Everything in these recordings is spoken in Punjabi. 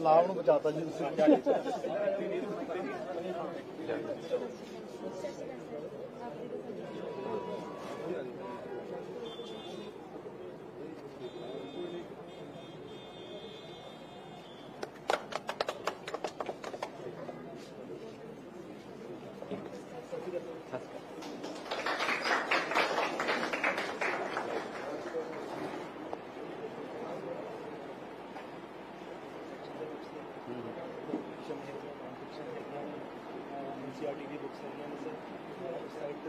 ਲਾਭ ਨੂੰ ਬਚਾਤਾ ਜੀ ਤੁਸੀਂ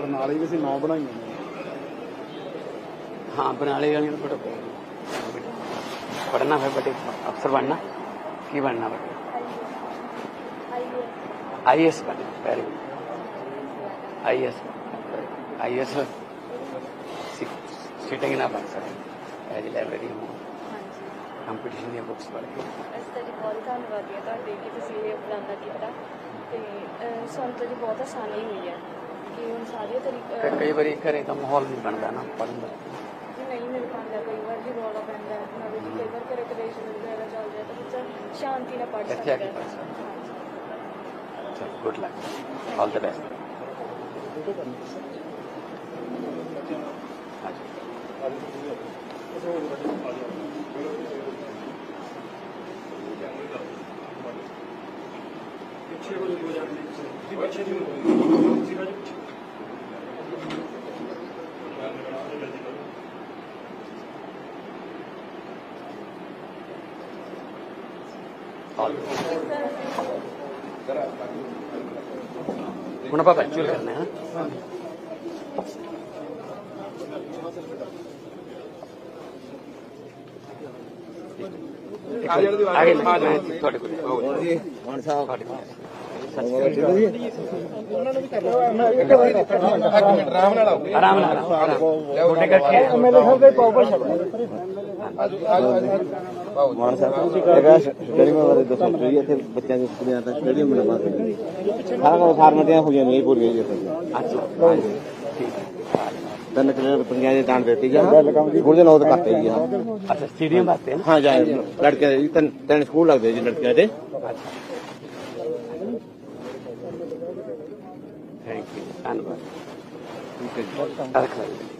ਬੈਸਟ ਬਰਨਾਲੇ ਵੀ ਅਸੀਂ ਨੌ ਬਣਾਈਆਂ ਨੇ ਹਾਂ ਬਨਾਲੇ ਵਾਲੀਆਂ ਨੂੰ ਬੜਾ ਪੜਨਾ ਹੈ ਬਟੇ ਅਫਸਰ ਬਣਨਾ ਕੀ ਬਣਨਾ ਬਟੇ ਆਈਏ ਆਈਐਸ ਬਣਨਾ very good IAS IAS sitting ਨਾ ਬਣ ਸਕਦੇ ਐਜ ਲਾਇਬ੍ਰੇਰੀ ਹੋ ਹਾਂਜੀ ਕੰਪੀਟੀਸ਼ਨ ਦੀਆਂ ਬੁੱਕਸ ਪੜ੍ਹ ਕੇ ਅਸੀਂ ਤੁਹਾਡੀ ਬਹੁਤ ਧੰਨਵਾਦੀ ਹਾਂ ਤੁਹਾਡੇ ਕਿ ਤੁਸੀਂ ਇਹ ਉਪਰਾਲਾ ਕੀਤਾ ਤੇ ਅਹ, ਸਾਨੂੰ ਤਾਂ ਜੀ ਬਹੁਤ ਆਸਾਨੀ ਹੋਈ ਹੈ ਕਿ ਹੁਣ ਸਾਰੇ ਤਰੀਕਾ ਕਈ ਵਾਰੀ ਘਰੇ ਤਾਂ ਮਾਹੌਲ ਨਹੀਂ ਬਣਦਾ ਨਾ ਪੜਨ ਦਾ। ਜੀ ਨਹੀਂ ਮਿਲ ਜੀ ਰੌਲਾ ਪੈਂਦਾ ਹੈ। ਨਾ ਵੀ ਦੀ ਹੁਣ ਆਪਾਂ ਵਰਚੁਅਲ ਕਰਨਾ ਹੈ ਆਗੇ ਆਗੇ ਤੁਹਾਡੇ ਕੋਲ। ਮਾਨ ਸਾਹਿਬ ਤੁਹਾਡੇ ਕੋਲ। ਆਰਾਮ ਨਾਲ ਆਰਾਮ ਨਾਲ ਤੁਹਾਡੇ ਕਰਕੇ ਮਾਨ ਸਾਹਿਬ ਤੁਸੀਂ ਸਟੇਡੀਅਮ ਬਾਰੇ ਦੱਸੋ ਜੀ ਇੱਥੇ ਬੱਚਿਆਂ ਦੇ ਕੁੜੀਆਂ ਦਾ ਸਟੇਡੀਅਮ ਬਣਵਾ ਕੇ ਸਾਰਾ ਕੁਝ ਫਾਰਮੈਟੀਆਂ ਹੋਈਆਂ ਨਹੀਂ ਪੂਰੀਆਂ ਜੀ ਅੱਛਾ। ਠੀਕ ਤਿੰਨ ਕਿਲੋ ਪੰਜਾਂ ਦੇ ਦਾਨ ਦਿੱਤੀ ਜਾਂ ਸਕੂਲ ਦੇ ਕਰਤੇ ਜੀ ਹਾਂ ਅੱਛਾ ਸਟੇਡੀਅਮ ਵਾਸਤੇ ਹਾਂ ਜਾਂ ਲੜਕਿਆਂ ਜੀ ਤਿੰਨ ਤਿੰਨ ਸਕੂਲ ਲੱਗਦੇ ਜੀ ਲੜਕਿਆਂ ਦੇ ਥੈਂਕ ਯੂ ਧੰਨਵਾਦ ਠੀਕ ਹੈ ਜੀ ਰੱਖ ਲਓ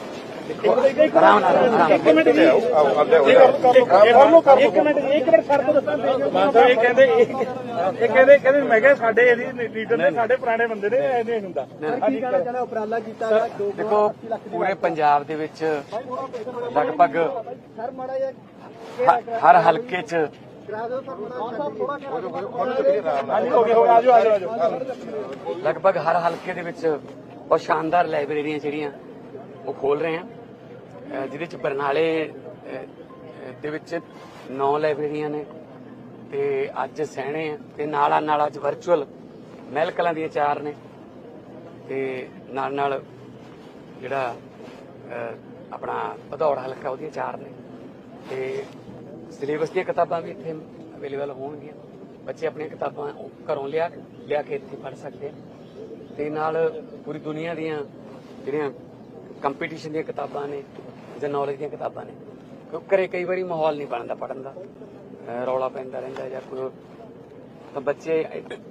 ਆਰਾਮ ਨਾਲ ਆਰਾਮ ਨਾਲ। ਇੱਕ ਮਿੰਟ ਇੱਕ ਮਿੰਟ ਸਰ ਤੋਂ ਦੱਸਾਂ ਮਾਨ ਸਾਹਿਬ ਇਹ ਕਹਿੰਦੇ ਇਹ ਇਹ ਕਹਿੰਦੇ ਕਹਿੰਦੇ ਮੈਂ ਕਿਹਾ ਸਾਡੇ ਇਹਦੀ ਲੀਡਰ ਨੇ ਸਾਡੇ ਪੁਰਾਣੇ ਬੰਦੇ ਨੇ ਇਹ ਨਹੀਂ ਹੁੰਦਾ। ਹਾਂਜੀ ਉਪਰਾਲਾ ਕੀਤਾ ਦੇਖੋ ਪੂਰੇ ਪੰਜਾਬ ਦੇ ਵਿੱਚ ਲਗਭਗ ਹਰ ਹਲਕੇ 'ਚ ਲਗਭਗ ਹਰ ਹਲਕੇ ਦੇ ਵਿੱਚ ਬਹੁਤ ਸ਼ਾਨਦਾਰ ਲਾਇਬ੍ਰੇਰੀਆਂ ਜਿਹੜੀਆਂ ਉਹ ਖੋਲ ਰਹੇ ਆ। ਜਿਹਦੇ ਚ ਬਰਨਾਲੇ ਦੇ ਵਿੱਚ ਨੌ ਲਾਇਬ੍ਰੇਰੀਆਂ ਨੇ ਤੇ ਅੱਜ ਸਹਿਣੇ ਆ ਤੇ ਨਾਲਾ ਨਾਲ ਅੱਜ ਵਰਚੁਅਲ ਮਹਿਲ ਕਲਾਂ ਦੀਆਂ ਚਾਰ ਨੇ ਤੇ ਨਾਲ ਨਾਲ ਜਿਹੜਾ ਆਪਣਾ ਭਦੌੜ ਹਲਕਾ ਉਹਦੀਆਂ ਚਾਰ ਨੇ ਤੇ ਸਿਲੇਬਸ ਦੀਆਂ ਕਿਤਾਬਾਂ ਵੀ ਇੱਥੇ ਅਵੇਲੇਬਲ ਹੋਣਗੀਆਂ। ਬੱਚੇ ਆਪਣੀਆਂ ਕਿਤਾਬਾਂ ਘਰੋਂ ਲਿਆ ਲਿਆ ਕੇ ਇੱਥੇ ਪੜ੍ਹ ਸਕਦੇ ਆ। ਤੇ ਨਾਲ ਪੂਰੀ ਦੁਨੀਆ ਦੀਆਂ ਜਿਹੜੀਆਂ ਕੰਪੀਟੀਸ਼ਨ ਦੀਆਂ ਕਿਤਾਬਾਂ ਨੇ ਜਾਂ ਨੌਲੇਜ ਦੀਆਂ ਕਿਤਾਬਾਂ ਨੇ। ਕਿਉਂਕਿ ਘਰੇ ਕਈ ਵਾਰੀ ਮਾਹੌਲ ਨਹੀਂ ਬਣਦਾ ਪੜਨ ਦਾ। ਰੌਲਾ ਪੈਂਦਾ ਰਹਿੰਦਾ ਜਾਂ ਕੋਈ ਤਾਂ ਬੱਚੇ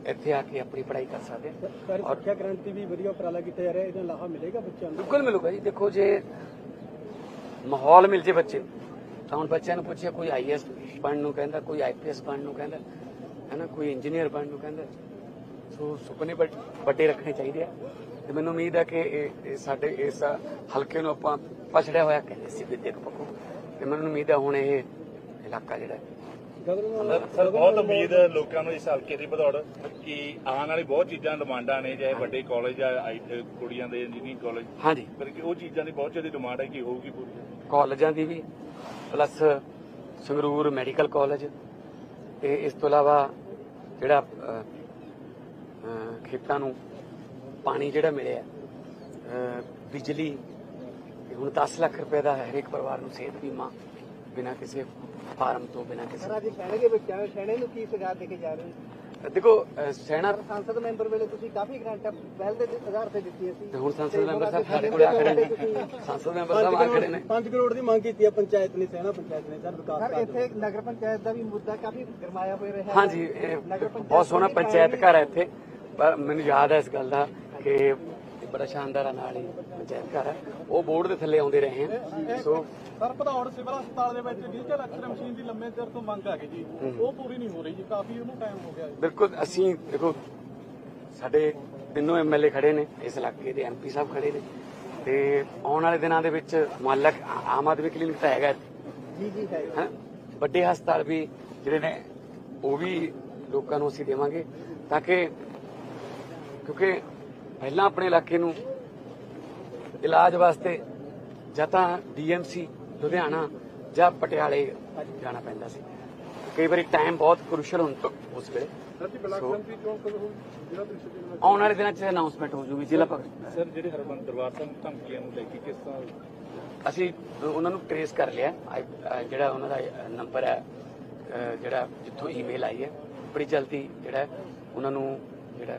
ਇੱਥੇ- ਆ ਕੇ ਆਪਣੀ ਪੜ੍ਹਾਈ ਕਰ ਸਕਦੇ। ਸਰ ਸਿੱਖਿਆ ਕ੍ਰਾਂਤੀ ਵੀ ਵਧੀਆ ਉਪਰਾਲਾ ਕੀਤਾ ਜਾ ਰਿਹਾ ਇਹਦਾ ਲਾਹਾ ਮਿਲੇਗਾ ਬੱਚਿਆਂ ਨੂੰ? ਬਿਲਕੁਲ ਮਿਲੂਗਾ ਜੀ। ਦੇਖੋ ਜੇ ਮਾਹੌਲ ਮਿਲ ਜੇ ਬੱਚੇ ਤਾਂ ਹੁਣ ਬੱਚਿਆਂ ਨੂੰ ਪੁੱਛਿਆ ਕੋਈ ਆਈਐਸ ਬਣਨ ਨੂੰ ਕਹਿੰਦਾ ਕੋਈ ਆਈਪੀਐਸ ਬਣਨ ਨੂੰ ਕਹਿੰਦਾ ਹੈ ਨਾ ਕੋਈ ਇੰਜੀਨੀਅਰ ਬਣਨ ਨੂੰ ਕਹਿੰਦਾ। ਸੋ ਸੁਪਨੇ ਵੱਡ- ਰੱਖਣੇ ਚਾਹੀਦੇ ਆ। ਤੇ ਮੈਨੂੰ ਉਮੀਦ ਹੈ ਕਿ ਸਾਡੇ ਇਸ ਹਲਕੇ ਨੂੰ ਆਪਾਂ ਪਛੜਿਆ ਹੋਇਆ ਕਹਿੰਦੇ ਸੀ ਵਿਦਿਅਕ ਪੱਖੋਂ। ਤੇ ਮੈਨੂੰ ਉਮੀਦ ਹੈ ਹੁਣ ਇਹ ਇਲਾਕਾ ਜਿਹੜਾ ਸਰ ਬਹੁਤ ਉਮੀਦ ਹੈ ਲੋਕਾਂ ਨੂੰ ਇਸ ਹਲਕੇ ਦੀ ਬਦੌੜ ਕਿ ਆਉਣ ਵਾਲੀ ਬਹੁਤ ਚੀਜ਼ਾਂ ਡਿਮਾਂਡਾਂ ਨੇ ਚਾਹੇ ਵੱਡੇ ਕਾਲਜ ਆ ਕੁੜੀਆਂ ਦੇ ਇੰਜੀਨੀਅਰਿੰਗ ਕਾਲਜ ਹਾਂਜੀ। ਪਰ ਕਿ ਉਹ ਚੀਜ਼ਾਂ ਦੀ ਬਹੁਤ ਜ਼ਿਆਦਾ ਡਿਮਾਂਡ ਹੈ ਕਿ ਹੋਊਗੀ ਪੂਰੀ। ਕਾਲਜਾਂ ਦੀ ਵੀ ਪਲੱਸ ਸੰਗਰੂਰ ਮੈਡੀਕਲ ਕਾਲਜ। ਤੇ ਇਸ ਤੋਂ ਇਲਾਵਾ ਜਿਹੜਾ ਖੇਤਾਂ ਨੂੰ ਪਾਣੀ ਜਿਹੜਾ ਮਿਲਿਆ ਬਿਜਲੀ ਹੁਣ 10 ਲੱਖ ਰੁਪਏ ਦਾ ਹਰੇਕ ਪਰਿਵਾਰ ਨੂੰ ਸਿਹਤ ਬੀਮਾ ਬਿਨਾਂ ਕਿਸੇ ਫਾਰਮ ਤੋਂ ਬਿਨਾਂ ਕਿਸੇ ਸਰ ਅੱਜ ਕਹਿਣਗੇ ਬੱਚਿਆਂ ਸੈਣੇ ਨੂੰ ਕੀ ਸਜ਼ਾ ਦੇ ਕੇ ਜਾ ਰਹੇ ਹੋ? ਦੇਖੋ ਸੈਨਾ ਸੰਸਦ ਮੈਂਬਰ ਵੇਲੇ ਤੁਸੀਂ ਕਾਫੀ ਗ੍ਰਾਂਟਾਂ ਪਹਿਲ ਦੇ ਆਧਾਰ ਤੇ ਦਿੱਤੀਆਂ ਸੀ ਤੇ ਹੁਣ ਸੰਸਦ ਮੈਂਬਰ ਸਾਹਿਬ ਸਾਡੇ ਕੋਲ ਆ ਖੜੇ ਨੇ। ਸੰਸਦ ਮੈਂਬਰ ਸਾਹਿਬ ਆ ਖੜੇ ਨੇ। 5 ਕਰੋੜ ਦੀ ਮੰਗ ਕੀਤੀ ਹੈ ਪੰਚਾਇਤ ਨੇ ਸੈਣਾ ਪੰਚਾਇਤ ਨੇ ਸਰ ਵਿਕਾਸ ਸਰ ਇੱਥੇ ਨਗਰ ਪੰਚਾਇਤ ਦਾ ਵੀ ਮੁੱਦਾ ਕਾਫੀ ਗਰਮਾਇਆ ਹੋਇਆ ਰਿਹਾ। ਹਾਂਜੀ ਬਹੁਤ ਸੋਹਣਾ ਪੰਚਾਇਤ ਘਰ ਹੈ ਇੱਥੇ। ਪਰ ਮੈਨੂੰ ਯਾਦ ਹੈ ਇਸ ਗੱਲ ਦਾ ਕਿ ਬੜਾ ਸ਼ਾਨਦਾਰ ਆ ਨਾਲ ਹੀ ਪੰਚਾਇਤ ਘਰ ਹੈ। ਉਹ ਬੋਰਡ ਦੇ ਥੱਲੇ ਆਉਂਦੇ ਰਹੇ ਹਨ। ਸੋ ਸਰ ਭਦੌੜ ਸਿਵਲ ਹਸਪਤਾਲ ਦੇ ਵਿੱਚ ਡਿਜੀਟਲ ਐਕਸਰੇ ਮਸ਼ੀਨ ਦੀ ਲੰਮੇ ਚਿਰ ਤੋਂ ਮੰਗ ਆ ਗਈ ਜੀ। ਉਹ ਪੂਰੀ ਨਹੀਂ ਹੋ ਰਹੀ ਜੀ ਕਾਫੀ ਉਹਨੂੰ ਟਾਈਮ ਹੋ ਗਿਆ ਜੀ। ਬਿਲਕੁਲ ਅਸੀਂ ਦੇਖੋ ਸਾਡੇ ਤਿੰਨੋਂ ਐਮਐਲਏ ਖੜੇ ਨੇ ਇਸ ਇਲਾਕੇ ਦੇ ਐਮਪੀ ਸਾਹਿਬ ਖੜੇ ਨੇ। ਤੇ ਆਉਣ ਵਾਲੇ ਦਿਨਾਂ ਦੇ ਵਿੱਚ ਮੁਹੱਲਕ ਆਮ ਆਦਮੀ ਕਲੀਨਿਕ ਤਾਂ ਹੈਗਾ। ਜੀ ਜੀ। ਹੈਂ? ਵੱਡੇ ਹਸਪਤਾਲ ਵੀ ਜਿਹੜੇ ਨੇ ਉਹ ਵੀ ਲੋਕਾਂ ਨੂੰ ਅਸੀਂ ਦੇਵਾਂਗੇ ਤਾਂ ਕਿ ਕਿਉਂਕਿ ਪਹਿਲਾਂ ਆਪਣੇ ਇਲਾਕੇ ਨੂੰ ਇਲਾਜ ਵਾਸਤੇ ਜਾਂ ਤਾਂ ਡੀਐਮਸੀ ਲੁਧਿਆਣਾ ਜਾਂ ਪਟਿਆਲੇ ਜਾਣਾ ਪੈਂਦਾ ਸੀ। ਕਈ ਵਾਰੀ ਟਾਈਮ ਬਹੁਤ ਕ੍ਰੂਸ਼ਲ ਹੁੰਦਾ ਉਸ ਵੇਲੇ। ਆਉਣ ਵਾਲੇ ਦਿਨਾਂ 'ਚ ਅਨਾਉਂਸਮੈਂਟ ਹੋ ਜੂਗੀ ਜ਼ਿਲ੍ਹਾ ਪਰ ਸਰ ਜਿਹੜੇ ਹਰਮੰਦਰ ਦਰਬਾਰ ਸਾਹਿਬ ਧਮਕੀਆਂ ਨੂੰ ਲੈ ਕੇ ਕਿਸ ਤਰ੍ਹਾਂ ਅਸੀਂ ਉਹਨਾਂ ਨੂੰ ਟਰੇਸ ਕਰ ਲਿਆ। ਜਿਹੜਾ ਉਹਨਾਂ ਦਾ ਨੰਬਰ ਹੈ ਜਿਹੜਾ ਜਿੱਥੋਂ ਈਮੇਲ ਆਈ ਹੈ ਬੜੀ ਜਲਦੀ ਜਿਹੜਾ ਉਹਨਾਂ ਨੂੰ ਜਿਹੜਾ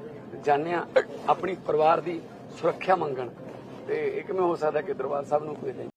ਜਾਂਦੇ ਹਾਂ ਆਪਣੀ ਪਰਿਵਾਰ ਦੀ ਸੁਰੱਖਿਆ ਮੰਗਣ। ਤੇ ਇਹ ਕਿਵੇਂ ਹੋ ਸਕਦਾ ਕਿ ਦਰਬਾਰ ਸਾਹਿਬ ਨੂੰ ਕੋਈ ਨਹੀਂ